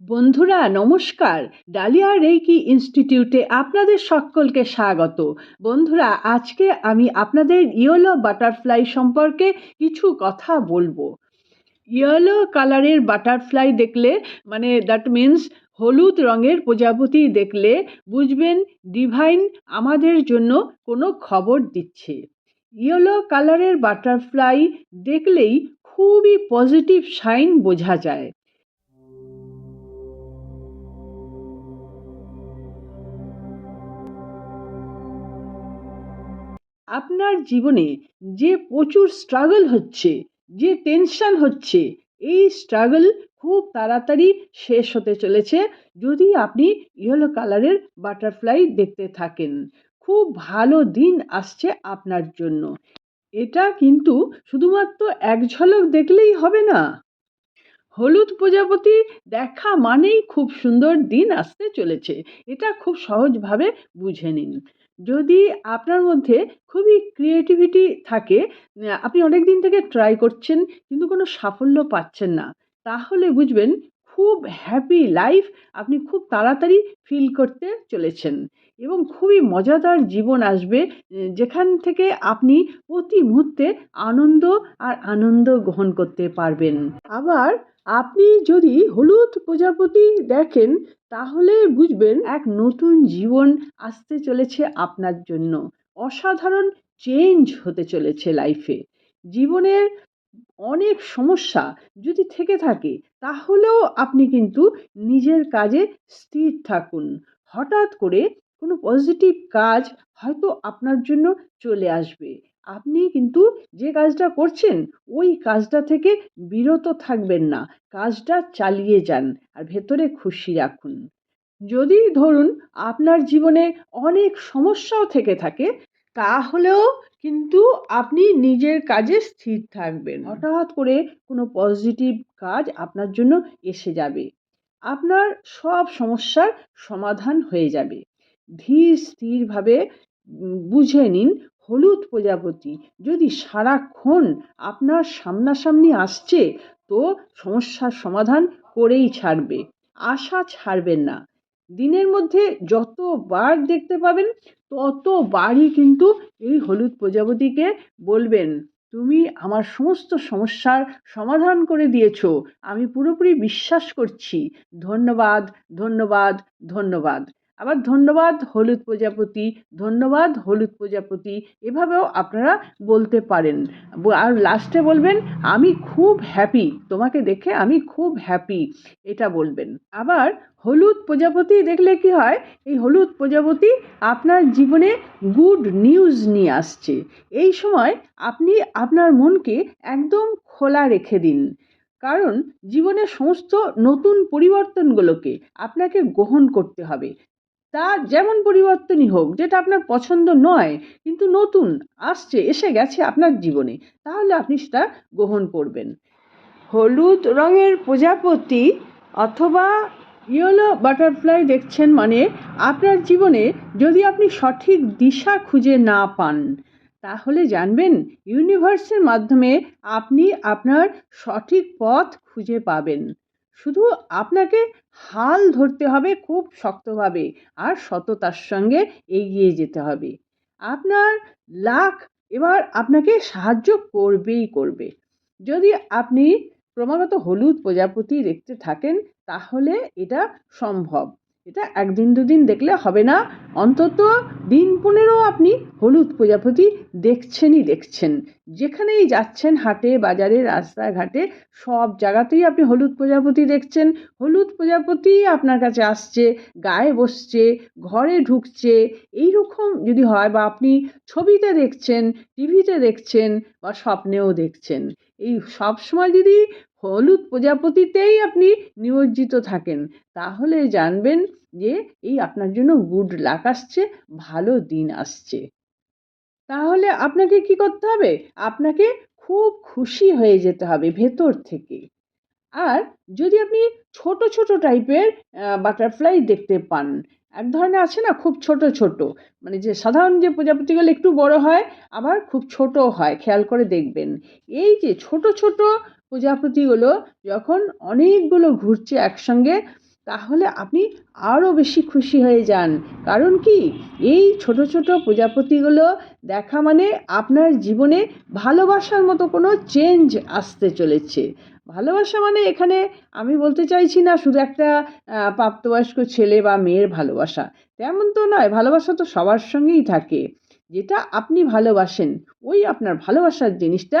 বন্ধুরা, নমস্কার। Dahlia reiki ইনস্টিটিউটে আপনাদের সকলকে স্বাগত। বন্ধুরা, আজকে আমি আপনাদের ইয়েলো বাটারফ্লাই সম্পর্কে কিছু কথা বলব। ইয়েলো কালারের বাটারফ্লাই দেখলে মানে দ্যাট মিন্স হলুদ রঙের প্রজাপতি দেখলে বুঝবেন ডিভাইন আমাদের জন্য কোনো খবর দিচ্ছে। ইয়েলো কালারের বাটারফ্লাই দেখলেই খুবই পজিটিভ সাইন বোঝা যায়। আপনার জীবনে যে প্রচুর স্ট্রাগল হচ্ছে, যে টেনশন হচ্ছে, এই স্ট্রাগল খুব তাড়াতাড়ি শেষ হতে চলেছে যদি আপনি ইয়েলো কালারের বাটারফ্লাই দেখতে থাকেন। খুব ভালো দিন আসছে আপনার জন্য। এটা কিন্তু শুধুমাত্র এক ঝলক দেখলেই হবে না। হলুদ প্রজাপতি দেখা মানেই খুব সুন্দর দিন আসতে চলেছে। এটা খুব সহজভাবে বুঝে নিন। যদি আপনার মধ্যে খুবই ক্রিয়েটিভিটি থাকে আপনি অনেক দিন থেকে ট্রাই করছেন কিন্তু কোনো সাফল্য পাচ্ছেন না, তাহলে বুঝবেন খুব হ্যাপি লাইফ আপনি খুব তাড়াতাড়ি ফিল করতে চলেছেন এবং খুবই মজাদার জীবন আসবে যেখান থেকে আপনি প্রতি মুহূর্তে আনন্দ আর আনন্দ গ্রহণ করতে পারবেন। আবার আপনি যদি হলুদ প্রজাপতি দেখেন, তাহলে বুঝবেন এক নতুন জীবন আসতে চলেছে আপনার জন্য। অসাধারণ চেঞ্জ হতে চলেছে লাইফে জীবনের অনেক সমস্যা যদি থেকে থাকে, তাহলেও আপনি কিন্তু নিজের কাজে স্থির থাকুন। হঠাৎ করে কোনো পজিটিভ কাজ হয়তো আপনার জন্য চলে আসবে। আপনি কিন্তু যে কাজটা করছেন, ওই কাজটা থেকে বিরত থাকবেন না। কাজটা চালিয়ে যান আর ভেতরে খুশি রাখুন। যদি ধরুন আপনার জীবনে অনেক সমস্যাও থেকে থাকে, তাহলেও কিন্তু আপনি নিজের কাজে স্থির থাকবেন। হঠাৎ করে কোনো পজিটিভ কাজ আপনার জন্য এসে যাবে। আপনার সব সমস্যার সমাধান হয়ে যাবে। ধীর স্থিরভাবে বুঝে নিন হলুদ প্রজাপতি যদি সারাক্ষণ আপনার সামনাসামনি আসছে, তো সমস্যার সমাধান করেই ছাড়বে। আশা ছাড়বেন না। দিনের মধ্যে যতবার দেখতে পাবেন, ততবারই কিন্তু এই হলুদ প্রজাপতিকে বলবেন, তুমি আমার সমস্ত সমস্যার সমাধান করে দিয়েছ। আমি পুরোপুরি বিশ্বাস করছি। ধন্যবাদ ধন্যবাদ ধন্যবাদ। আবার ধন্যবাদ হলুদ প্রজাপতি, ধন্যবাদ হলুদ প্রজাপতি, এভাবেও আপনারা বলতে পারেন। আর লাস্টে বলবেন, আমি খুব হ্যাপি তোমাকে দেখে আমি খুব হ্যাপি এটা বলবেন। আবার হলুদ প্রজাপতি দেখলে কি হয়? এই হলুদ প্রজাপতি আপনার জীবনে গুড নিউজ নিয়ে আসছে। এই সময় আপনি আপনার মনকে একদম খোলা রেখে দিন। কারণ জীবনের সমস্ত নতুন পরিবর্তনগুলোকে আপনাকে গ্রহণ করতে হবে। তা যেমন পরিবর্তনই হোক, যেটা আপনার পছন্দ নয়, কিন্তু নতুন, আসছে, এসে গেছে আপনার জীবনে, তাহলে আপনি সেটা গ্রহণ করবেন। হলুদ রঙের প্রজাপতি অথবা ইয়েলো বাটারফ্লাই দেখছেন মানে আপনার জীবনে যদি আপনি সঠিক দিশা খুঁজে না পান, তাহলে জানবেন ইউনিভার্সের মাধ্যমে আপনি আপনার সঠিক পথ খুঁজে পাবেন। শুধু আপনাকে হাল ধরতে হবে খুব শক্তভাবে আর সততার সঙ্গে এগিয়ে যেতে হবে। আপনার লাখ এবার আপনাকে সাহায্য করবেই করবে। যদি আপনি ক্রমাগত হলুদ প্রজাপতি দেখতে থাকেন তাহলে এটা সম্ভব। এটা একদিন দুদিন দেখলে হবে না। অন্তত দিন পনেরো আপনি হলুদ প্রজাপতি দেখছেনই দেখছেন। যেখানেই যাচ্ছেন, হাটে, বাজারে, রাস্তাঘাটে, সব জায়গাতেই আপনি হলুদ প্রজাপতি দেখছেন। হলুদ প্রজাপতি আপনার কাছে আসছে, গায়ে বসছে, ঘরে ঢুকছে। এই রকম যদি হয় বা আপনি ছবিতে দেখছেন, টিভিতে দেখছেন বা স্বপ্নেও দেখছেন। এই সব সময় যদি হলুদ প্রজাপতিতেই আপনি নিমজ্জিত থাকেন। তাহলে জানবেন যে এই আপনার জন্য গুড লাক আসছে, ভালো দিন আসছে। তাহলে আপনাকে কি করতে হবে? আপনাকে খুব খুশি হয়ে যেতে হবে ভেতর থেকে। আর যদি আপনি ছোট ছোট টাইপের বাটারফ্লাই দেখতে পান এক ধরনের আছে না, খুব ছোট ছোট। মানে যে সাধারণ যে প্রজাপতিগুলো একটু বড় হয়, আবার খুব ছোট হয়, খেয়াল করে দেখবেন। এই যে ছোট ছোট প্রজাপতিগুলো যখন অনেকগুলো ঘুরছে একসঙ্গে, তাহলে আপনি আরও বেশি খুশি হয়ে যান। কারণ কি? এই ছোট ছোট প্রজাপতিগুলো দেখা মানে আপনার জীবনে ভালোবাসার মতো কোনো চেঞ্জ আসতে চলেছে। ভালোবাসা মানে এখানে আমি বলতে চাইছি না শুধু একটা প্রাপ্তবয়স্ক ছেলে বা মেয়ের ভালোবাসা। তেমন তো নয়, ভালোবাসা তো সবার সঙ্গেই থাকে। যেটা আপনি ভালোবাসেন, ওই আপনার ভালোবাসার জিনিসটা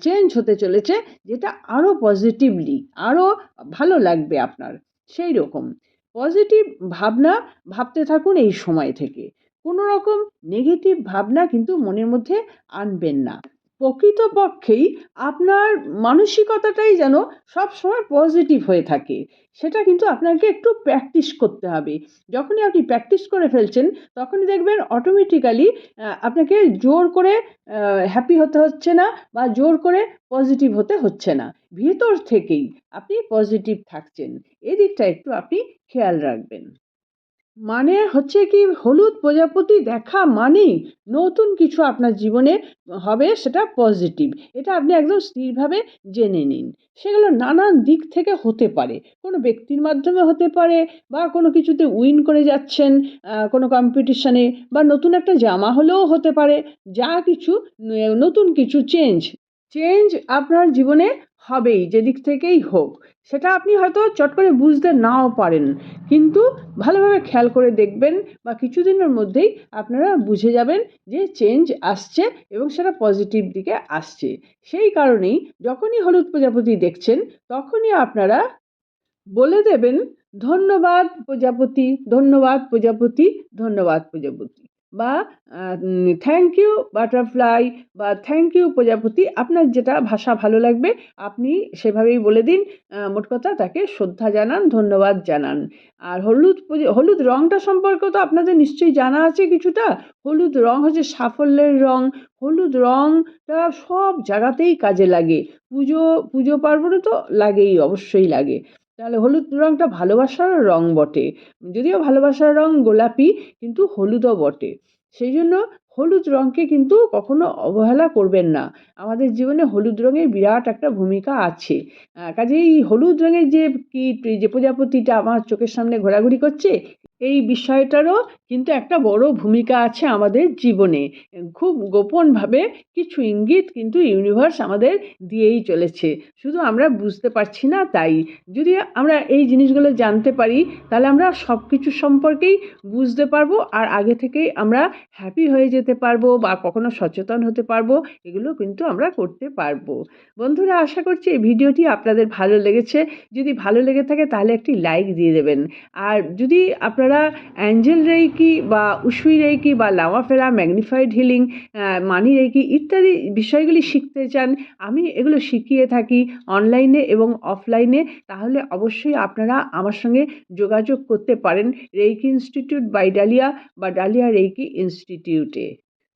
চেঞ্জ হতে চলেছে, যেটা আরও পজিটিভলি আরও ভালো লাগবে আপনার। সেই রকম। পজিটিভ ভাবনা ভাবতে থাকুন এই সময় থেকে। কোনো রকম নেগেটিভ ভাবনা কিন্তু মনের মধ্যে আনবেন না। প্রকৃতপক্ষেই আপনার মানসিকতাটাই যেন সব সময় পজিটিভ হয়ে থাকে। সেটা কিন্তু আপনাকে একটু প্র্যাকটিস করতে হবে। যখনই আপনি প্র্যাকটিস করে ফেলছেন, তখনই দেখবেন অটোমেটিক্যালি আপনাকে জোর করে হ্যাপি হতে হচ্ছে না বা জোর করে পজিটিভ হতে হচ্ছে না। ভিতর থেকেই আপনি পজিটিভ থাকছেন। এদিকটা একটু আপনি খেয়াল রাখবেন। মানে হচ্ছে কি হলুদ প্রজাপতি দেখা মানেই নতুন কিছু আপনার জীবনে হবে সেটা পজিটিভ এটা আপনি একদম স্থিরভাবে জেনে নিন। সেগুলো নানান দিক থেকে হতে পারে। কোনো ব্যক্তির মাধ্যমে হতে পারে বা কোনো কিছুতে উইন করে যাচ্ছেন কোনো কম্পিটিশনে বা নতুন একটা জামা হলেও হতে পারে। যা কিছু, নতুন কিছু চেঞ্জ চেঞ্জ আপনার জীবনে হবেই, যেদিক থেকেই হোক। সেটা আপনি হয়তো চট করে বুঝতে নাও পারেন। কিন্তু ভালোভাবে খেয়াল করে দেখবেন বা কিছুদিনের মধ্যেই আপনারা বুঝে যাবেন যে চেঞ্জ আসছে এবং সেটা পজিটিভ দিকে আসছে। সেই কারণেই যখনই হলুদ প্রজাপতি দেখছেন, তখনই আপনারা বলে দেবেন, ধন্যবাদ প্রজাপতি ধন্যবাদ প্রজাপতি ধন্যবাদ প্রজাপতি। বা থ্যাংক ইউ বাটারফ্লাই বা থ্যাংক ইউ প্রজাপতি, আপনার যেটা ভাষা ভালো লাগবে, আপনি সেভাবেই বলে দিন। মোট কথা তাকে শ্রদ্ধা জানান, ধন্যবাদ জানান। আর হলুদ হলুদ রঙটা সম্পর্কে তো আপনাদের নিশ্চয়ই জানা আছে কিছুটা। হলুদ রং হচ্ছে সাফল্যের রং। হলুদ রংটা সব জায়গাতেই কাজে লাগে। পুজো পুজো পার্বণে তো লাগেই, অবশ্যই লাগে। তাহলে হলুদ রঙটা ভালোবাসার রং বটে। যদিও ভালোবাসার রং গোলাপি, কিন্তু হলুদও বটে। সেই জন্য হলুদ রঙকে কিন্তু কখনো অবহেলা করবেন না। আমাদের জীবনে হলুদ রঙের বিরাট একটা ভূমিকা আছে। কাজেই হলুদ রঙের যে কীট যে প্রজাপতিটা আমার চোখের সামনে ঘোরাঘুরি করছে এই বিষয়টারও কিন্তু একটা বড় ভূমিকা আছে আমাদের জীবনে। খুব গোপনভাবে কিছু ইঙ্গিত কিন্তু ইউনিভার্স আমাদের দিয়েই চলেছে। শুধু আমরা বুঝতে পারছি না তাই। যদি আমরা এই জিনিসগুলো জানতে পারি, তাহলে আমরা সব কিছু সম্পর্কেই বুঝতে পারব আর আগে থেকেই আমরা হ্যাপি হয়ে যেতে পারব বা কখনো সচেতন হতে পারব, এগুলো কিন্তু আমরা করতে পারব। বন্ধুরা, আশা করছি এই ভিডিওটি আপনাদের ভালো লেগেছে। যদি ভালো লেগে থাকে তাহলে একটি লাইক দিয়ে দেবেন। আর যদি আপনারা অ্যাঞ্জেল রেইকি বা উসুই রেইকি বা লামাফেরা ম্যাগনিফাইড হিলিং মানি রেইকি ইত্যাদি বিষয়গুলি শিখতে চান, আমি এগুলো শিখিয়ে থাকি অনলাইনে এবং অফলাইনে। তাহলে অবশ্যই আপনারা আমার সঙ্গে যোগাযোগ করতে পারেন রেইকি ইনস্টিটিউট বাই ডালিয়া বা ডালিয়া রেইকি ইনস্টিটিউটে।